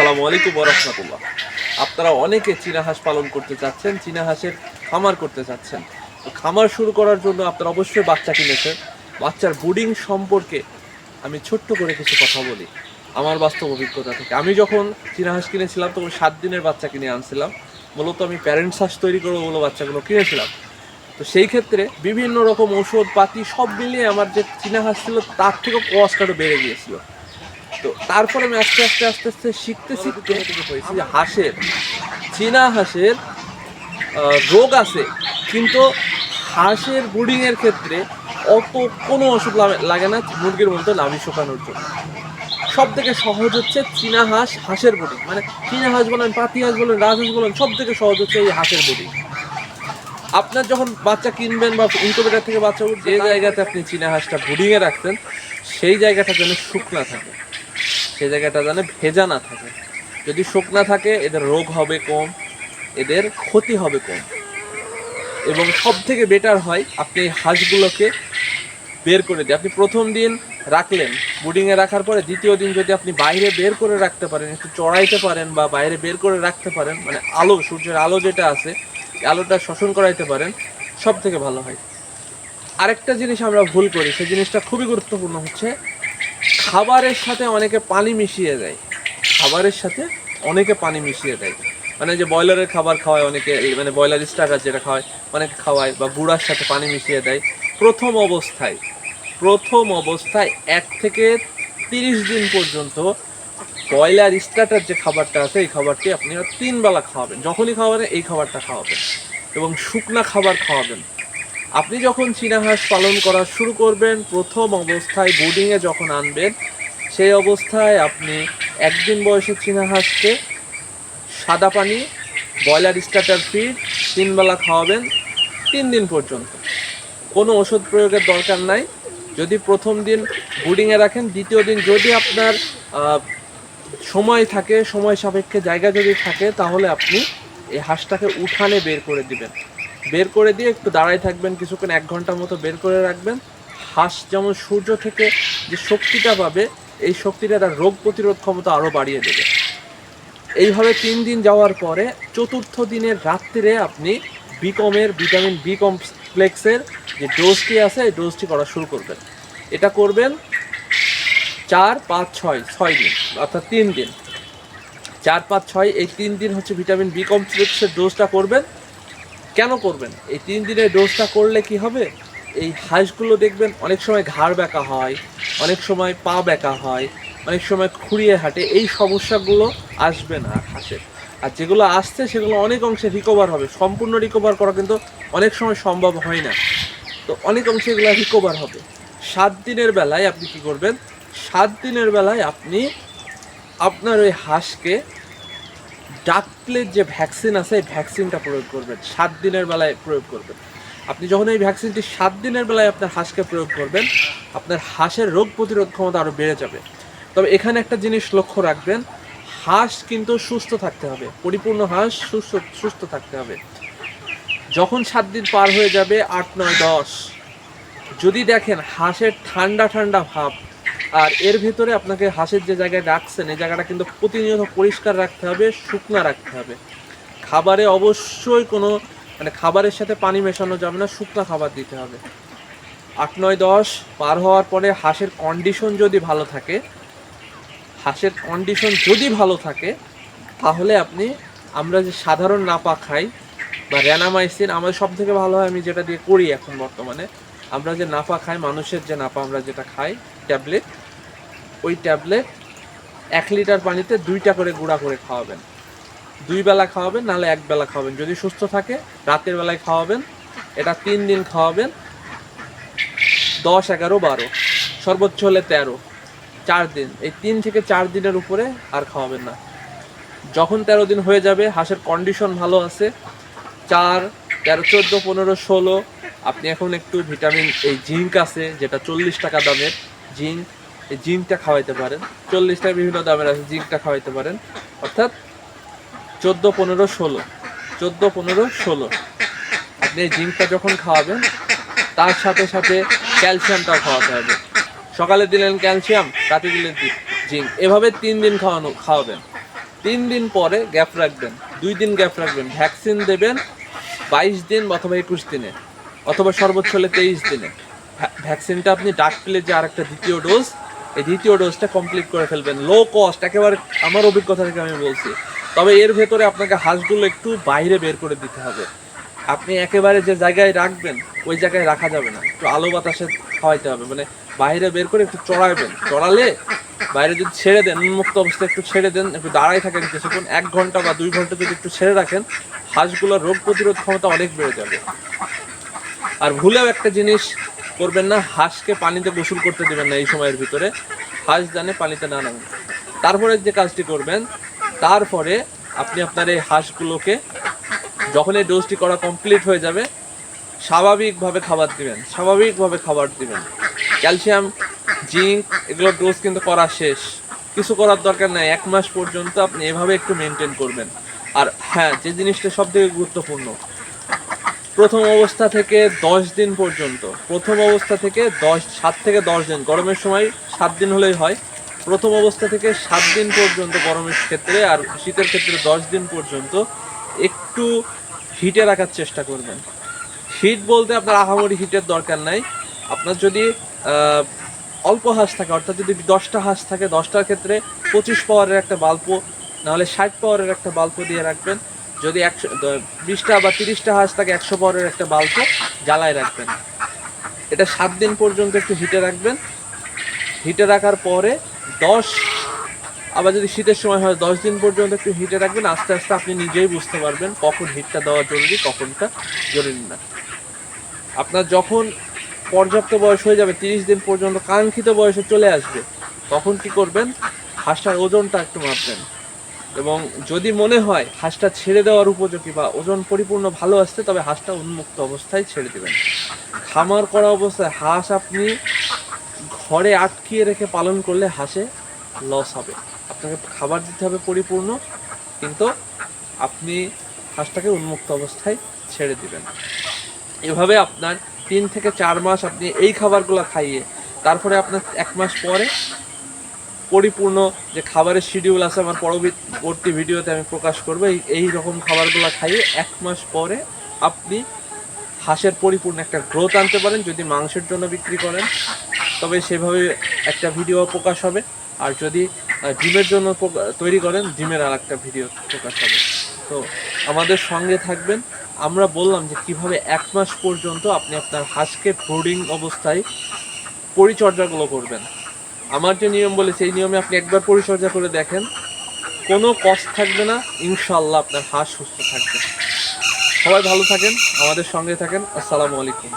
আসসালামু আলাইকুম রহমতুল্লাহ। আপনারা অনেকে চীনা হাঁস পালন করতে চাচ্ছেন, চীনা হাঁসের খামার করতে চাচ্ছেন। তো খামার শুরু করার জন্য আপনারা অবশ্যই বাচ্চা কিনেছেন। বাচ্চার বুডিং সম্পর্কে আমি ছোট্ট করে কিছু কথা বলি। আমার বাস্তব অভিজ্ঞতা থেকে। আমি যখন চীনা হাঁস কিনেছিলাম, তখন সাত দিনের বাচ্চা কিনে আনছিলাম। মূলত আমি প্যারেন্টস হাঁস তৈরি করে ওগুলো বাচ্চাগুলো কিনেছিলাম। তো সেই ক্ষেত্রে বিভিন্ন রকম ওষুধ পাতি সব মিলিয়ে আমার যে চীনা হাঁস ছিল, তার থেকেও কস্ট আরও বেড়ে গিয়েছিল। তো তারপরে আমি আস্তে আস্তে আস্তে আস্তে শিখতে শিখতে হয়েছি যে হাঁসের, চীনা হাঁসের রোগ আছে, কিন্তু হাঁসের ব্রুডিংয়ের ক্ষেত্রে অত কোনো ওষুধ লাগে- না, মুরগির মধ্যে লাভি শুকানোর জন্য। সব থেকে সহজ হচ্ছে চীনা হাঁস, হাঁসের ব্রুডিং মানে চীনা হাঁস বলেন, পাতি হাঁস বলেন রাজহাঁস বলেন সব থেকে সহজ হচ্ছে এই হাঁসের ব্রুডিং আপনার যখন বাচ্চা কিনবেন বা ইনকুবেটার থেকে বাচ্চা যে জায়গাতে আপনি চীনা হাঁসটা ব্রুডিংয়ে রাখতেন সেই জায়গাটা যেন শুকনা থাকে। সেই জায়গাটা যেন ভেজা না থাকে। যদি শুকনা থাকে, এদের রোগ হবে কম, এদের ক্ষতি হবে কম। এবং সব থেকে বেটার হয়, আপনি এই হাঁসগুলোকে বের করে দিন আপনি প্রথম দিন রাখলেন বুডিংয়ে রাখার পরে দ্বিতীয় দিন যদি আপনি বাইরে বের করে রাখতে পারেন, একটু চড়াইতে পারেন বা বাইরে বের করে রাখতে পারেন মানে আলো, সূর্যের আলো যেটা আছে আলোটা শোষণ করাইতে পারেন সব থেকে ভালো হয়। আরেকটা জিনিস আমরা ভুল করি, সেই জিনিসটা খুবই গুরুত্বপূর্ণ হচ্ছে খাবারের সাথে অনেকে পানি মিশিয়ে দেয়। খাবারের সাথে অনেকে পানি মিশিয়ে দেয়। মানে যে ব্রয়লারের খাবার খাওয়ায় অনেকে মানে ব্রয়লার স্টার্টার যেটা খাওয়ায়, অনেকে খাওয়ায় বা গুঁড়ার সাথে পানি মিশিয়ে দেয়। প্রথম অবস্থায় প্রথম অবস্থায় এক থেকে তিরিশ দিন পর্যন্ত ব্রয়লার স্টার্টার যে খাবারটা আছে, এই খাবারটি আপনি তিনবেলা খাওয়াবেন। যখনই খাওয়াবেন, এই খাবারটা খাওয়াবেন এবং শুকনা খাবার খাওয়াবেন। আপনি যখন চীনা হাঁস পালন করা শুরু করবেন, প্রথম অবস্থায় বোর্ডিংয়ে যখন আনবেন, সেই অবস্থায় আপনি একদিন বয়সের চীনা হাঁসকে সাদা পানি, ব্রয়লার স্টার্টার ফিড, তিনবেলা খাওয়াবেন তিন দিন পর্যন্ত। কোনো ওষুধ প্রয়োগের দরকার নাই। যদি প্রথম দিন বোর্ডিংয়ে রাখেন, দ্বিতীয় দিন যদি আপনার সময় থাকে, সময় সাপেক্ষে জায়গা যদি থাকে, তাহলে আপনি এই হাঁসটাকে উঠানে বের করে দিবেন। বের করে দিয়ে একটু দাঁড়ায় থাকবেন, কিছুক্ষণ এক ঘণ্টার মতো বের করে রাখবেন। হাঁস যেমন সূর্য থেকে যে শক্তিটা পাবে, এই শক্তিটা তার রোগ প্রতিরোধ ক্ষমতা আরও বাড়িয়ে দেবে। এইভাবে তিন দিন যাওয়ার পরে চতুর্থ দিনের রাত্রিরে আপনি বিকমের ভিটামিন বি কমপ্লেক্সের যে ডোজটি আছে, এই ডোজটি করা শুরু করবেন। এটা করবেন চার, পাঁচ, ছয় ছয় দিন, অর্থাৎ তিন দিন। চার, পাঁচ, ছয়, এই তিন দিন হচ্ছে ভিটামিন বি কমপ্লেক্সের ডোজটা করবেন। কেন করবেন? এই তিন দিনের ডোজটা করলে কি হবে? এই হাঁসগুলো দেখবেন অনেক সময় ঘাড় ব্যাকা হয়, অনেক সময় পা ব্যাকা হয়, অনেক সময় খুঁড়িয়ে হাঁটে। এই সমস্যাগুলো আসবে না হাঁসের। আর যেগুলো আসছে, সেগুলো অনেক অংশে রিকভার হবে। সম্পূর্ণ রিকভার করা কিন্তু অনেক সময় সম্ভব হয় না। তো অনেক অংশে এগুলো রিকভার হবে। সাত দিনের বেলায় আপনি কি করবেন? সাত দিনের বেলায় আপনি আপনার ওই হাঁসকে ডাকপ্লেট যে ভ্যাকসিন আছে, এই ভ্যাকসিনটা প্রয়োগ করবেন। সাত দিনের বেলায় প্রয়োগ করবেন। আপনি যখন এই ভ্যাকসিনটি সাত দিনের বেলায় আপনার হাঁসকে প্রয়োগ করবেন, আপনার হাঁসের রোগ প্রতিরোধ ক্ষমতা আরও বেড়ে যাবে। তবে এখানে একটা জিনিস লক্ষ্য রাখবেন, হাঁস কিন্তু সুস্থ থাকতে হবে। পরিপূর্ণ হাঁস সুস্থ সুস্থ থাকতে হবে। যখন সাত দিন পার হয়ে যাবে, আট, নয়, দশ, যদি দেখেন হাঁসের ঠান্ডা ঠান্ডা ভাব আর এর ভিতরে আপনাকে হাঁসের যে জায়গায় রাখছেন, এই জায়গাটা কিন্তু প্রতিনিয়ত পরিষ্কার রাখতে হবে, শুকনা রাখতে হবে। খাবারে অবশ্যই কোনো মানে খাবারের সাথে পানি মেশানো যাবে না, শুকনা খাবার দিতে হবে। আট, নয়, দশ পার হওয়ার পরে হাঁসের কন্ডিশন যদি ভালো থাকে, হাঁসের কন্ডিশন যদি ভালো থাকে, তাহলে আপনি, আমরা যে সাধারণ নাপা খাই বা র্যানামাইসিন আমাদের সব থেকে ভালো হয় আমি যেটা দিয়ে করি এখন বর্তমানে আমরা যে নাফা খাই, মানুষের যে নাপা আমরা যেটা খাই, ট্যাবলেট, ওই ট্যাবলেট এক লিটার পানিতে দুইটা করে গুঁড়া করে খাওয়াবেন। দুই বেলা খাওয়াবেন, নাহলে এক বেলা খাওয়াবেন। যদি সুস্থ থাকে, রাতের বেলায় খাওয়াবেন, এটা তিন দিন খাওয়াবেন। দশ, এগারো, বারো, সর্বোচ্চ হলে তেরো, চার দিন। এই তিন থেকে চার দিনের উপরে আর খাওয়াবেন না। যখন তেরো দিন হয়ে যাবে, হাঁসের কন্ডিশন ভালো আছে। চার, তেরো, চোদ্দ, পনেরো, ষোলো আপনি এখন একটু ভিটামিন এই জিঙ্ক আছে, যেটা চল্লিশ টাকা দামের জিঙ্ক, এই জিঙ্কটা খাওয়াইতে পারেন। চল্লিশ টাকা বিভিন্ন দামের আছে, জিঙ্কটা খাওয়াইতে পারেন। অর্থাৎ চোদ্দ, পনেরো, ষোলো। চোদ্দ, পনেরো, ষোলো। আপনি এই জিঙ্কটা যখন খাওয়াবেন, তার সাথে সাথে ক্যালসিয়ামটাও খাওয়াতে হবে। সকালে দিলেন ক্যালসিয়াম, রাতে দিলেন জিঙ্ক। এভাবে তিন দিন খাওয়ানো, খাওয়াবেন। তিন দিন পরে গ্যাপ রাখবেন। দুই দিন গ্যাপ রাখবেন। ভ্যাকসিন দেবেন বাইশ দিন অথবা একুশ দিনে। অথবা সর্বোচ্চ হলে তেইশ দিনে। ভ্যাকসিনটা আপনি ডাক পেলে যে আরেকটা দ্বিতীয় ডোজ, এই দ্বিতীয় ডোজটা কমপ্লিট করে ফেলবেন। লো কস্ট একেবারে আমার অভিজ্ঞতা থেকে আমি বলছি। তবে এর ভেতরে আপনাকে হাঁসগুলো একটু বাইরে বের করে দিতে হবে। আপনি একেবারে যে জায়গায় রাখবেন, ওই জায়গায় রাখা যাবে না। একটু আলো বাতাসে খাওয়াইতে হবে। মানে বাইরে বের করে একটু চড়াবেন চড়ালে বাইরে যদি ছেড়ে দেন, উন্মুক্ত অবস্থায় একটু ছেড়ে দেন, একটু দাঁড়াই থাকেন কিছুক্ষণ, এক ঘণ্টা বা দুই ঘণ্টা যদি একটু ছেড়ে রাখেন, হাঁসগুলোর রোগ প্রতিরোধ ক্ষমতা অনেক বেড়ে যাবে। আর ভুলেও একটা জিনিস করবেন না, হাঁসকে পানিতে গোসল করতে দেবেন না এই সময়ের ভিতরে। হাঁস জানে পানিতে না নামেন তারপরে যে কাজটি করবেন, তারপরে আপনি আপনার এই হাঁসগুলোকে যখন এই ডোজটি করা কমপ্লিট হয়ে যাবে, স্বাভাবিকভাবে খাবার দিবেন, স্বাভাবিকভাবে খাবার দিবেন। ক্যালসিয়াম, জিঙ্ক এগুলোর ডোজ কিন্তু করা শেষ। কিছু করার দরকার নাই, এক মাস পর্যন্ত আপনি এভাবে একটু মেনটেন করবেন। আর হ্যাঁ যে জিনিসটা সব থেকে গুরুত্বপূর্ণ প্রথম অবস্থা থেকে দশ দিন পর্যন্ত। প্রথম অবস্থা থেকে দশ, সাত থেকে দশ দিন। গরমের সময় সাত দিন হলেই হয়। প্রথম অবস্থা থেকে সাত দিন পর্যন্ত গরমের ক্ষেত্রে আর শীতের ক্ষেত্রে দশ দিন পর্যন্ত একটু হিটে রাখার চেষ্টা করবেন। হিট বলতে আপনার আহামরি হিটের দরকার নাই। আপনার যদি অল্প হাঁস থাকে, অর্থাৎ যদি দশটা হাঁস থাকে, দশটার ক্ষেত্রে পঁচিশ পাওয়ারের একটা বাল্বও নাহলে ষাট পাওয়ারের একটা বাল্বও দিয়ে রাখবেন। যদি একশো বিশটা বা তিরিশটা হাঁস থাকে, একশো পাওয়ারের একটা বাল্বও জ্বালায় রাখবেন। এটা সাত দিন পর্যন্ত একটু হিটে রাখবেন। হিটে রাখার পরে দশ, আবার যদি শীতের সময় হয়, দশ দিন পর্যন্ত একটু হিটে রাখবেন। আস্তে আস্তে আপনি নিজেই বুঝতে পারবেন কখন হিটটা দেওয়া জরুরি, কখনটা জরুরি না। আপনার যখন পর্যাপ্ত বয়স হয়ে যাবে, তিরিশ দিন পর্যন্ত কাঙ্ক্ষিত বয়সে চলে আসবে, তখন কি করবেন? হাঁসটার ওজনটা একটু মাপবেন। এবং যদি মনে হয় হাঁসটা ছেড়ে দেওয়ার উপযোগী বা ওজন পরিপূর্ণ ভালো আসছে, তবে হাঁসটা উন্মুক্ত অবস্থায় ছেড়ে দেবেন। খামার করা অবস্থায় হাঁস আপনি ঘরে আটকিয়ে রেখে পালন করলে হাঁসে লস হবে। আপনাকে খাবার দিতে হবে পরিপূর্ণ, কিন্তু আপনি হাঁসটাকে উন্মুক্ত অবস্থায় ছেড়ে দিবেন। এভাবে আপনার তিন থেকে চার মাস আপনি এই খাবারগুলো খাইয়ে, তারপরে আপনার এক মাস পরে পরিপূর্ণ যে খাবারের শিডিউল আছে আমার পরবর্তী ভিডিওতে আমি প্রকাশ করব। এই এই রকম খাবারগুলো খাইয়ে এক মাস পরে আপনি হাঁসের পরিপূর্ণ একটা গ্রোথ আনতে পারেন যদি মাংসের জন্য বিক্রি করেন। তবে সেভাবে একটা ভিডিও প্রকাশ হবে। আর যদি ডিমের জন্য তৈরি করেন, ডিমের আর একটা ভিডিও প্রকাশ হবে। তো আমাদের সঙ্গে থাকবেন। আমরা বললাম যে কীভাবে এক মাস পর্যন্ত আপনি আপনার হাঁসকে ব্রুডিং অবস্থায় পরিচর্যাগুলো করবেন। আমার যে নিয়ম বলে, সেই নিয়মে আপনি একবার পরিচর্যা করে দেখেন। কোনো কষ্ট থাকবে না ইনশাল্লাহ আপনার হাঁস সুস্থ থাকবে। সবাই ভালো থাকেন, আমাদের সঙ্গে থাকেন। আসসালামু আলাইকুম।